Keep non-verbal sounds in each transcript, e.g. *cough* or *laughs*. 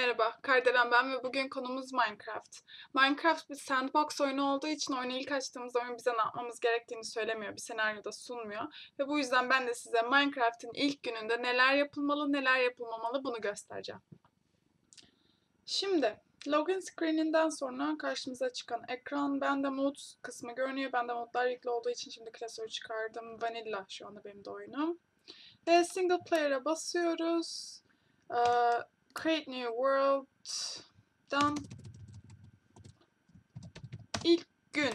Merhaba, Kardelen ben ve bugün konumuz Minecraft. Minecraft bir sandbox oyunu olduğu için oyunu ilk açtığımız oyun bize ne yapmamız gerektiğini söylemiyor, bir senaryo da sunmuyor. Ve bu yüzden ben de size Minecraft'in ilk gününde neler yapılmalı, neler yapılmamalı bunu göstereceğim. Şimdi, login screen'inden sonra karşımıza çıkan ekran, bende mod kısmı görünüyor. Bende modlar yüklü olduğu için şimdi klasörü çıkardım. Vanilla şu anda benim de oyunum. Ve single player'a basıyoruz. Ee, Create New World'dan ilk gün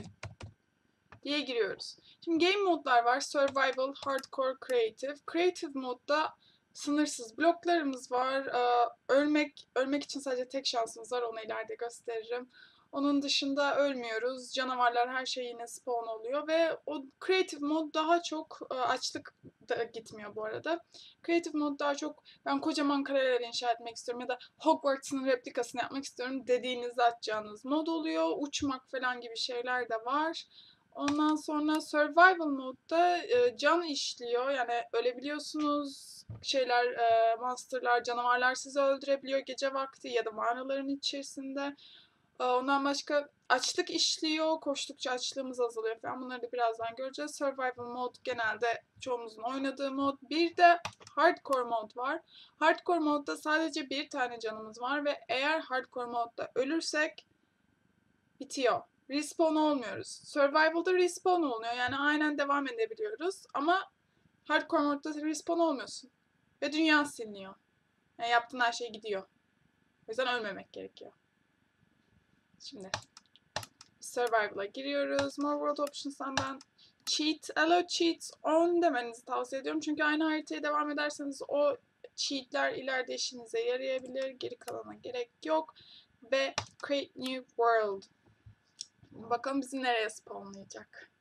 diye giriyoruz. Şimdi game modlar var. Survival, Hardcore, Creative. Creative modda sınırsız bloklarımız var. Ee, ölmek ölmek için sadece tek şansımız var. Onu ileride gösteririm. Onun dışında ölmüyoruz. Canavarlar her şey yine spawn oluyor ve o creative mod daha çok e, açlık da gitmiyor bu arada. Creative mod daha çok ben kocaman kareler inşa etmek istiyorum ya da Hogwarts'ın replikasını yapmak istiyorum dediğinizde atacağınız mod oluyor. Uçmak falan gibi şeyler de var. Ondan sonra survival modda e, can işliyor. Yani ölebiliyorsunuz. Şeyler, e, monsterlar, canavarlar sizi öldürebiliyor gece vakti ya da mağaraların içerisinde. Ee, Ondan başka açlık işliyor. Koştukça açlığımız azalıyor falan. Bunları da birazdan göreceğiz. Survival mod genelde çoğumuzun oynadığı mod. Bir de hardcore mod var. Hardcore modda sadece bir tane canımız var ve eğer hardcore modda ölürsek bitiyor. Respawn olmuyoruz. Survival'da respawn oluyor. Yani aynen devam edebiliyoruz. Ama hardcore modda respawn olmuyorsun. Ve dünya siliniyor. Yani yaptığın her şey gidiyor. O yüzden ölmemek gerekiyor. Şimdi Survival'a giriyoruz. More World Options'tan ben Cheat, Allow Cheats on demenizi tavsiye ediyorum. Çünkü aynı haritaya devam ederseniz o cheatler ileride işinize yarayabilir. Geri kalana gerek yok. Ve Create New World. Bakalım bizi nereye spawnlayacak.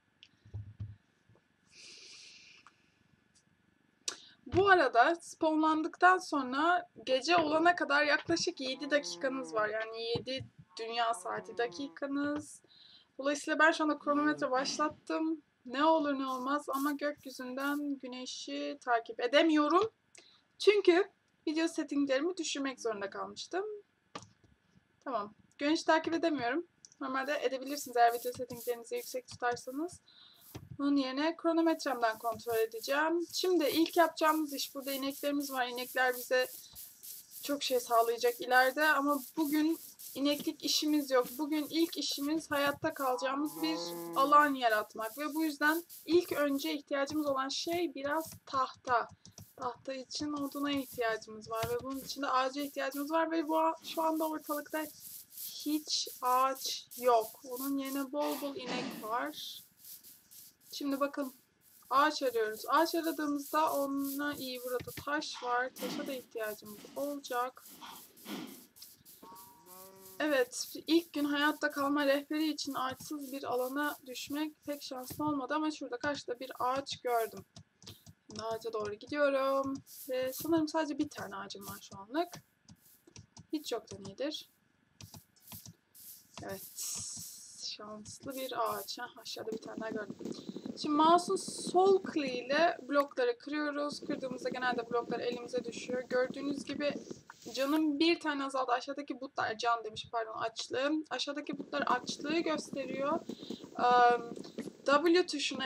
Bu arada spawnlandıktan sonra gece olana kadar yaklaşık 7 dakikanız var. Yani 7 dünya saati dakikanız. Dolayısıyla ben şu anda kronometre başlattım. Ne olur ne olmaz ama gökyüzünden güneşi takip edemiyorum. Çünkü video settinglerimi düşürmek zorunda kalmıştım. Tamam. Güneş takip edemiyorum. Normalde edebilirsiniz eğer video settinglerinizi yüksek tutarsanız. Bunun yerine kronometremden kontrol edeceğim. Şimdi ilk yapacağımız iş burada ineklerimiz var. İnekler bize çok şey sağlayacak ileride ama bugün ineklik işimiz yok. Bugün ilk işimiz hayatta kalacağımız bir alan yaratmak ve bu yüzden ilk önce ihtiyacımız olan şey biraz tahta. Tahta için oduna ihtiyacımız var ve bunun için de ağaca ihtiyacımız var ve bu şu anda ortalıkta hiç ağaç yok. Onun yerine bol bol inek var. Şimdi bakın ağaç arıyoruz. Ağaç aradığımızda ona iyi burada taş var. Taşa da ihtiyacımız olacak. Evet, ilk gün hayatta kalma rehberi için ağaçsız bir alana düşmek pek şanslı olmadı ama şurada karşıda bir ağaç gördüm. Şimdi ağaca doğru gidiyorum ve sanırım sadece bir tane ağacım var şu anlık. Hiç yoktan iyidir. Evet, şanslı bir ağaç. Heh, aşağıda bir tane daha gördüm. Şimdi mouse'un sol kli ile blokları kırıyoruz. Kırdığımızda genelde bloklar elimize düşüyor. Gördüğünüz gibi canım bir tane azaldı. Aşağıdaki butlar can demiş pardon açlığım. Aşağıdaki butlar açlığı gösteriyor. W tuşuna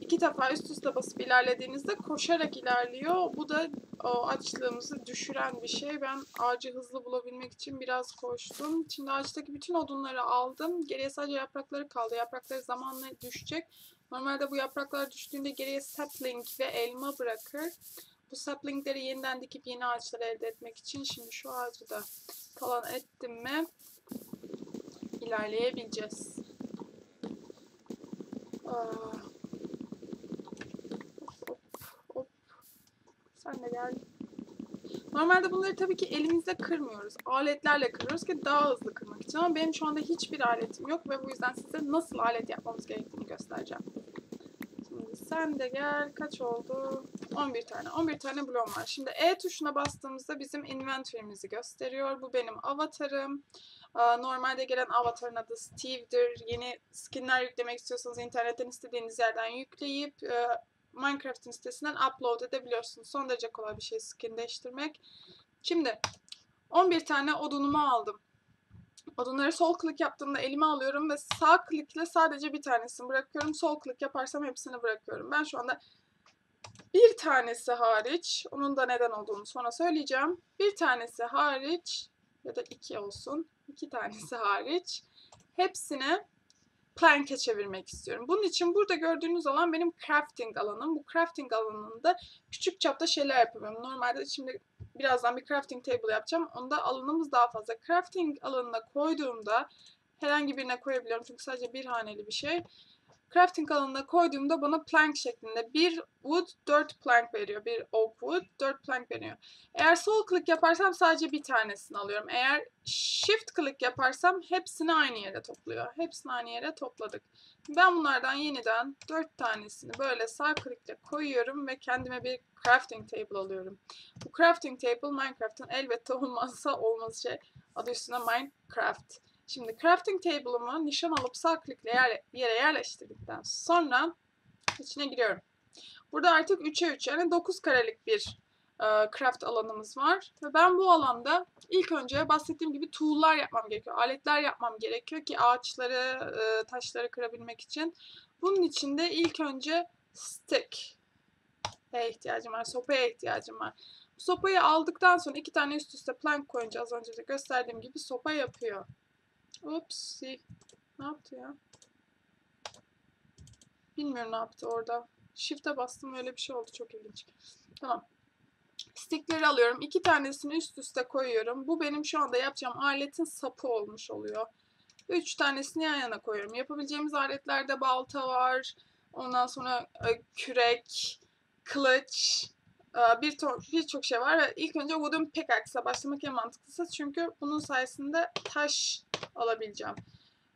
iki defa üst üste basıp ilerlediğinizde koşarak ilerliyor. Bu da o açlığımızı düşüren bir şey. Ben ağacı hızlı bulabilmek için biraz koştum. Şimdi ağaçtaki bütün odunları aldım. Geriye sadece yaprakları kaldı. Yaprakları zamanla düşecek. Normalde bu yapraklar düştüğünde geriye sapling ve elma bırakır. Bu saplingleri yeniden dikip yeni ağaçlar elde etmek için şimdi şu ağacı da falan ettim mi ilerleyebileceğiz. Aa. Hop, hop. Sen de gel. Normalde bunları tabii ki elimizde kırmıyoruz. Aletlerle kırıyoruz ki daha hızlı kırmak için. Ama benim şu anda hiçbir aletim yok ve bu yüzden size nasıl alet yapmamız gerektiğini göstereceğim. Sen de gel. Kaç oldu? 11 tane. 11 tane bloğum var. Şimdi E tuşuna bastığımızda bizim inventory'mizi gösteriyor. Bu benim avatarım. Normalde gelen avatarın adı Steve'dir. Yeni skinler yüklemek istiyorsanız internetten istediğiniz yerden yükleyip Minecraft'ın sitesinden upload edebiliyorsunuz. Son derece kolay bir şey skin değiştirmek. Şimdi 11 tane odunumu aldım. Odunları sol klik yaptığımda elime alıyorum ve sağ klikle sadece bir tanesini bırakıyorum. Sol klik yaparsam hepsini bırakıyorum. Ben şu anda bir tanesi hariç, onun da neden olduğunu sonra söyleyeceğim. Bir tanesi hariç ya da iki olsun, iki tanesi hariç hepsini plank'e çevirmek istiyorum. Bunun için burada gördüğünüz alan benim crafting alanım. Bu crafting alanında küçük çapta şeyler yapıyorum. Normalde şimdi birazdan bir crafting table yapacağım. Onda alanımız daha fazla. Crafting alanına koyduğumda herhangi birine koyabiliyorum çünkü sadece bir haneli bir şey. Crafting alanına koyduğumda bana plank şeklinde bir wood 4 plank veriyor. Bir oak wood 4 plank veriyor. Eğer sol klik yaparsam sadece bir tanesini alıyorum. Eğer shift klik yaparsam hepsini aynı yere topluyor. Hepsini aynı yere topladık. Ben bunlardan yeniden 4 tanesini böyle sağ klikle koyuyorum ve kendime bir crafting table alıyorum. Bu crafting table Minecraft'ın elbette *laughs* olmazsa olmaz şey. Adı üstünde Minecraft. Şimdi crafting table'ımı nişan alıp sağ klikle yer, yere yerleştirdikten sonra içine giriyorum. Burada artık 3'e 3 yani 9 karelik bir e, craft alanımız var. Ve ben bu alanda ilk önce bahsettiğim gibi tool'lar yapmam gerekiyor. Aletler yapmam gerekiyor ki ağaçları, e, taşları kırabilmek için. Bunun için de ilk önce stick ihtiyacım var, sopaya ihtiyacım var. Sopayı aldıktan sonra iki tane üst üste plank koyunca az önce de gösterdiğim gibi sopa yapıyor. Ups. Ne yaptı ya? Bilmiyorum ne yaptı orada. Shift'e bastım öyle bir şey oldu. Çok ilginç. Tamam. Stickleri alıyorum. İki tanesini üst üste koyuyorum. Bu benim şu anda yapacağım aletin sapı olmuş oluyor. Üç tanesini yan yana koyuyorum. Yapabileceğimiz aletlerde balta var. Ondan sonra e, kürek, kılıç, e, bir birçok şey var ilk önce wooden pickaxe'la başlamak en mantıklısı çünkü bunun sayesinde taş alabileceğim.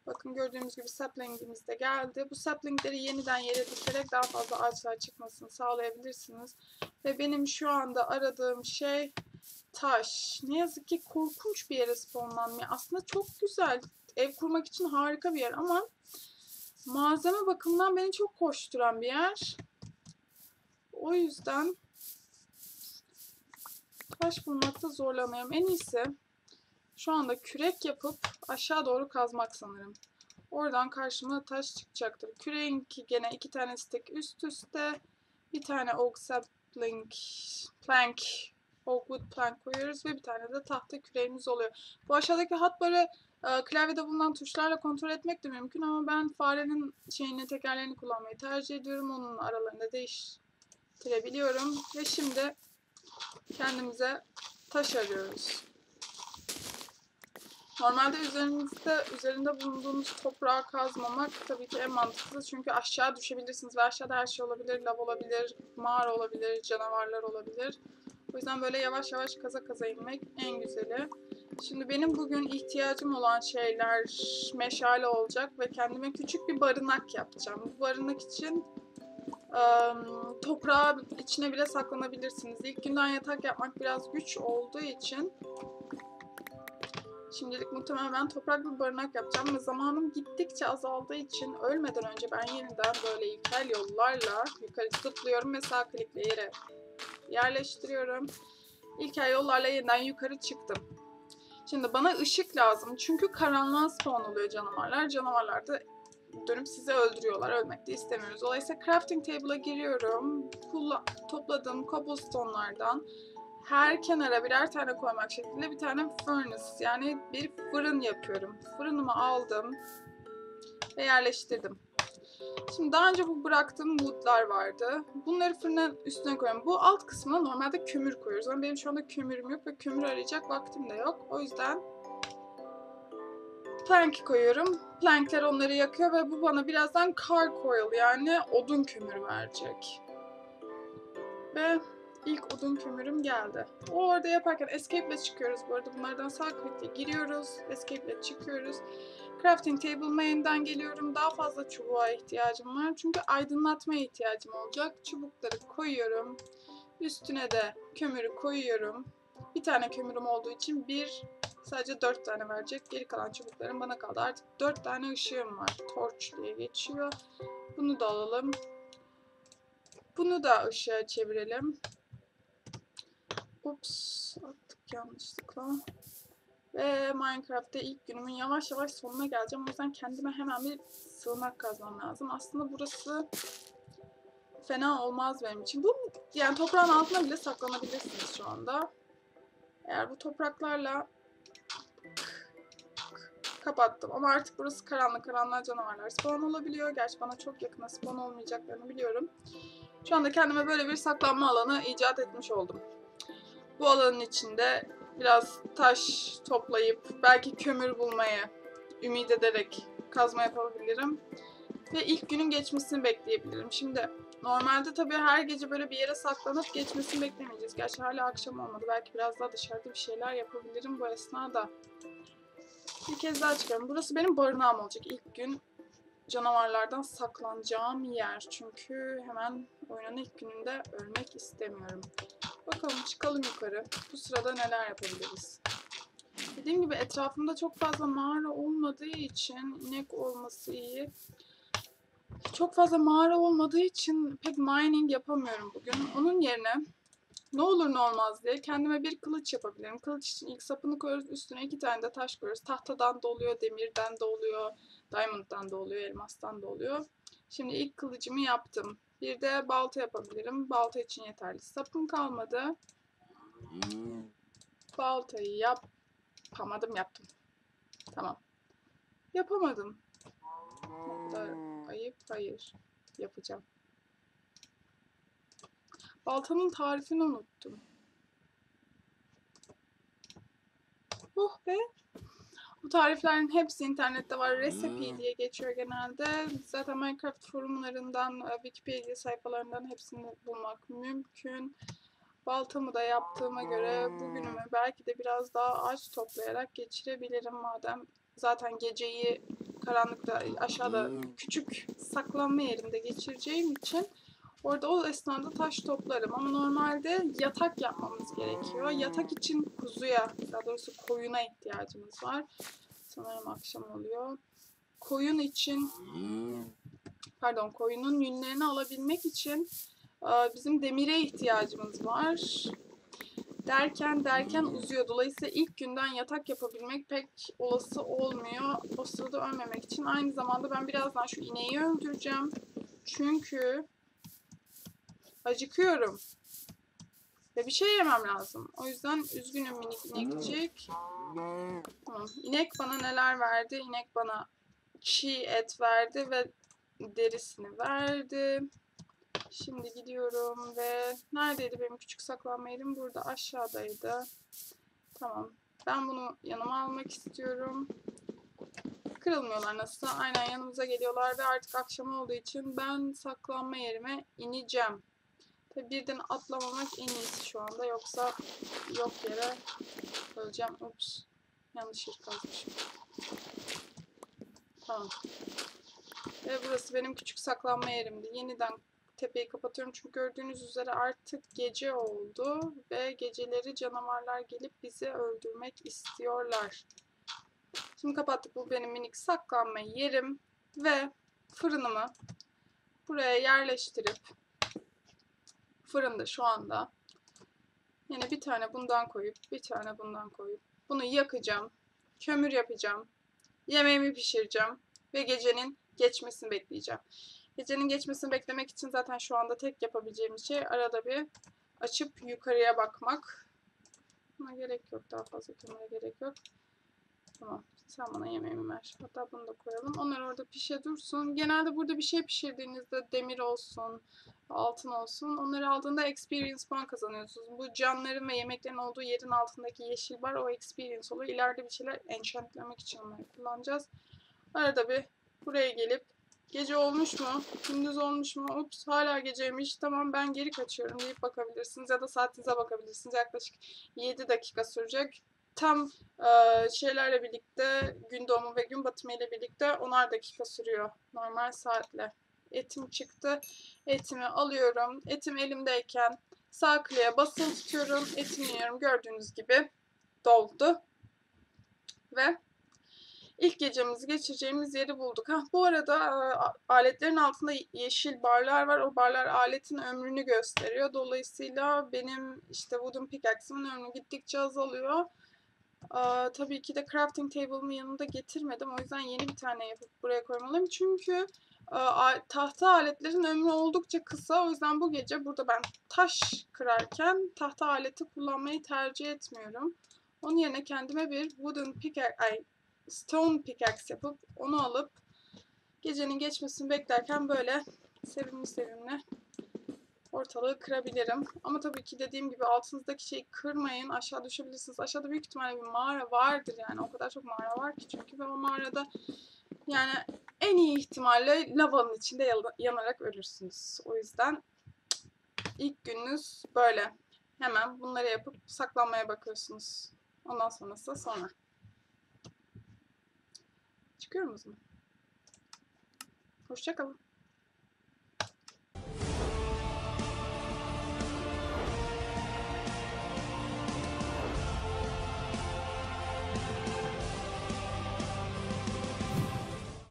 Bakın gördüğünüz gibi saplingimiz de geldi. Bu saplingleri yeniden yere dikerek daha fazla ağaçlar çıkmasını sağlayabilirsiniz. Ve benim şu anda aradığım şey taş. Ne yazık ki korkunç bir yere spawnlanmıyor. Aslında çok güzel. Ev kurmak için harika bir yer ama malzeme bakımından beni çok koşturan bir yer. O yüzden taş bulmakta zorlanıyorum. En iyisi şu anda kürek yapıp aşağı doğru kazmak sanırım. Oradan karşıma taş çıkacaktır. Küreğinki gene iki tane stick üst üste. Bir tane oak sapling plank oak wood plank koyuyoruz ve bir tane de tahta küreğimiz oluyor. Bu aşağıdaki hatları e, klavyede bulunan tuşlarla kontrol etmek de mümkün ama ben farenin şeyini tekerlerini kullanmayı tercih ediyorum. Onun aralarında değiştirebiliyorum. Ve şimdi kendimize taş arıyoruz. Normalde üzerimizde, üzerinde bulunduğumuz toprağı kazmamak tabii ki en mantıklı. Çünkü aşağı düşebilirsiniz ve aşağıda her şey olabilir. Lav olabilir, mağara olabilir, canavarlar olabilir. O yüzden böyle yavaş yavaş kaza kaza inmek en güzeli. Şimdi benim bugün ihtiyacım olan şeyler meşale olacak ve kendime küçük bir barınak yapacağım. Bu barınak için ıı, toprağı içine bile saklanabilirsiniz. İlk günden yatak yapmak biraz güç olduğu için Şimdilik muhtemelen ben toprak bir barınak yapacağım ve zamanım gittikçe azaldığı için ölmeden önce ben yeniden böyle ilkel yollarla yukarı zıplıyorum ve sağ klikle yere yerleştiriyorum. İlkel yollarla yeniden yukarı çıktım. Şimdi bana ışık lazım çünkü karanlığa spawn oluyor canavarlar. Canavarlar da dönüp sizi öldürüyorlar. Ölmek de istemiyoruz. Dolayısıyla crafting table'a giriyorum. Pulla, topladığım cobblestone'lardan her kenara birer tane koymak şeklinde bir tane furnace yani bir fırın yapıyorum. Fırınımı aldım ve yerleştirdim. Şimdi daha önce bu bıraktığım woodlar vardı. Bunları fırının üstüne koyuyorum. Bu alt kısmına normalde kömür koyuyoruz. Ama benim şu anda kömürüm yok ve kömür arayacak vaktim de yok. O yüzden plank koyuyorum. Plankler onları yakıyor ve bu bana birazdan charcoal yani odun kömürü verecek. Ve ilk odun kömürüm geldi. O orada yaparken escape ile çıkıyoruz bu arada. Bunlardan sağ klikle giriyoruz. Escape ile çıkıyoruz. Crafting table main'den geliyorum. Daha fazla çubuğa ihtiyacım var. Çünkü aydınlatmaya ihtiyacım olacak. Çubukları koyuyorum. Üstüne de kömürü koyuyorum. Bir tane kömürüm olduğu için bir sadece dört tane verecek. Geri kalan çubuklarım bana kaldı. Artık dört tane ışığım var. Torch diye geçiyor. Bunu da alalım. Bunu da ışığa çevirelim. Ups, attık yanlışlıkla. Ve Minecraft'te ilk günümün yavaş yavaş sonuna geleceğim. O yüzden kendime hemen bir sığınak kazmam lazım. Aslında burası fena olmaz benim için. Bu yani toprağın altına bile saklanabilirsiniz şu anda. Eğer bu topraklarla kapattım. Ama artık burası karanlık. Karanlığa canavarlar spawn olabiliyor. Gerçi bana çok yakına spawn olmayacaklarını biliyorum. Şu anda kendime böyle bir saklanma alanı icat etmiş oldum. Bu alanın içinde biraz taş toplayıp belki kömür bulmayı ümit ederek kazma yapabilirim. Ve ilk günün geçmesini bekleyebilirim. Şimdi normalde tabii her gece böyle bir yere saklanıp geçmesini beklemeyeceğiz. Gerçi hala akşam olmadı. Belki biraz daha dışarıda bir şeyler yapabilirim bu esnada. Bir kez daha çıkıyorum. Burası benim barınağım olacak. İlk gün canavarlardan saklanacağım yer. Çünkü hemen oyunun ilk gününde ölmek istemiyorum. Bakalım çıkalım yukarı. Bu sırada neler yapabiliriz? Dediğim gibi etrafımda çok fazla mağara olmadığı için inek olması iyi. Çok fazla mağara olmadığı için pek mining yapamıyorum bugün. Onun yerine ne olur ne olmaz diye kendime bir kılıç yapabilirim. Kılıç için ilk sapını koyuyoruz. Üstüne iki tane de taş koyuyoruz. Tahtadan da oluyor, demirden de oluyor, diamond'dan da oluyor, elmastan da oluyor. Şimdi ilk kılıcımı yaptım. Bir de balta yapabilirim. Balta için yeterli. Sapım kalmadı. Baltayı yapamadım yaptım. Tamam. Yapamadım. Ayıp hayır. Yapacağım. Baltanın tarifini unuttum. Oh be. Bu tariflerin hepsi internette var. Recipe diye geçiyor genelde. Zaten Minecraft forumlarından, e, Wikipedia sayfalarından hepsini bulmak mümkün. Baltamı da yaptığıma göre bugünümü belki de biraz daha ağaç toplayarak geçirebilirim madem zaten geceyi karanlıkta aşağıda küçük saklanma yerinde geçireceğim için orada o esnada taş toplarım ama normalde yatak yapmamız gerekiyor. Yatak için kuzuya, daha doğrusu koyuna ihtiyacımız var. Sanırım akşam oluyor. Koyun için, pardon koyunun yünlerini alabilmek için e, bizim demire ihtiyacımız var. Derken derken uzuyor. Dolayısıyla ilk günden yatak yapabilmek pek olası olmuyor. O sırada ölmemek için. Aynı zamanda ben birazdan şu ineği öldüreceğim. Çünkü acıkıyorum. Ve bir şey yemem lazım. O yüzden üzgünüm minik inekçik. Tamam. İnek bana neler verdi? İnek bana çiğ et verdi ve derisini verdi. Şimdi gidiyorum ve neredeydi benim küçük saklanma yerim? Burada aşağıdaydı. Tamam. Ben bunu yanıma almak istiyorum. Kırılmıyorlar nasıl? Aynen yanımıza geliyorlar ve artık akşam olduğu için ben saklanma yerime ineceğim. Tabi birden atlamamak en iyisi şu anda. Yoksa yok yere öleceğim. Ups. Yanlış yer kazmışım. Tamam. Ve burası benim küçük saklanma yerimdi. Yeniden tepeyi kapatıyorum çünkü gördüğünüz üzere artık gece oldu ve geceleri canavarlar gelip bizi öldürmek istiyorlar. Şimdi kapattık bu benim minik saklanma yerim ve fırınımı buraya yerleştirip fırında şu anda yine bir tane bundan koyup bir tane bundan koyup bunu yakacağım. Kömür yapacağım. Yemeğimi pişireceğim ve gecenin geçmesini bekleyeceğim. Gecenin geçmesini beklemek için zaten şu anda tek yapabileceğim şey arada bir açıp yukarıya bakmak. Buna gerek yok. Daha fazla kömüre gerek yok. Tamam. Sen bana yemeğimi ver. Hatta bunu da koyalım. Onlar orada pişe dursun. Genelde burada bir şey pişirdiğinizde demir olsun, altın olsun. Onları aldığında experience puan kazanıyorsunuz. Bu canların ve yemeklerin olduğu yerin altındaki yeşil bar o experience oluyor. İleride bir şeyler enchantlemek için onları kullanacağız. Arada bir buraya gelip Gece olmuş mu? Gündüz olmuş mu? Ups hala geceymiş. Tamam ben geri kaçıyorum deyip bakabilirsiniz. Ya da saatinize bakabilirsiniz. Yaklaşık 7 dakika sürecek. Tam e, şeylerle birlikte gün doğumu ve gün batımı ile birlikte 10'ar dakika sürüyor. Normal saatle. Etim çıktı. Etimi alıyorum. Etim elimdeyken sağ kliğe basılı tutuyorum. Etimi yiyorum. Gördüğünüz gibi doldu. Ve ilk gecemizi geçireceğimiz yeri bulduk. Ha, bu arada aletlerin altında yeşil barlar var. O barlar aletin ömrünü gösteriyor. Dolayısıyla benim işte wooden pickaxe'imin ömrü gittikçe azalıyor. Tabii ki de crafting table'ımı yanında getirmedim. O yüzden yeni bir tane yapıp buraya koymalıyım. Çünkü aa, tahta aletlerin ömrü oldukça kısa. O yüzden bu gece burada ben taş kırarken tahta aleti kullanmayı tercih etmiyorum. Onun yerine kendime bir wooden pickaxe, ay stone pickaxe yapıp onu alıp gecenin geçmesini beklerken böyle sevimli sevimli ortalığı kırabilirim. Ama tabii ki dediğim gibi altınızdaki şeyi kırmayın. Aşağı düşebilirsiniz. Aşağıda büyük ihtimalle bir mağara vardır yani. O kadar çok mağara var ki çünkü ve o mağarada yani en iyi ihtimalle lavanın içinde yanarak ölürsünüz. O yüzden ilk gününüz böyle. Hemen bunları yapıp saklanmaya bakıyorsunuz. Ondan sonrası sonra. Çıkıyor musunuz? Hoşçakalın.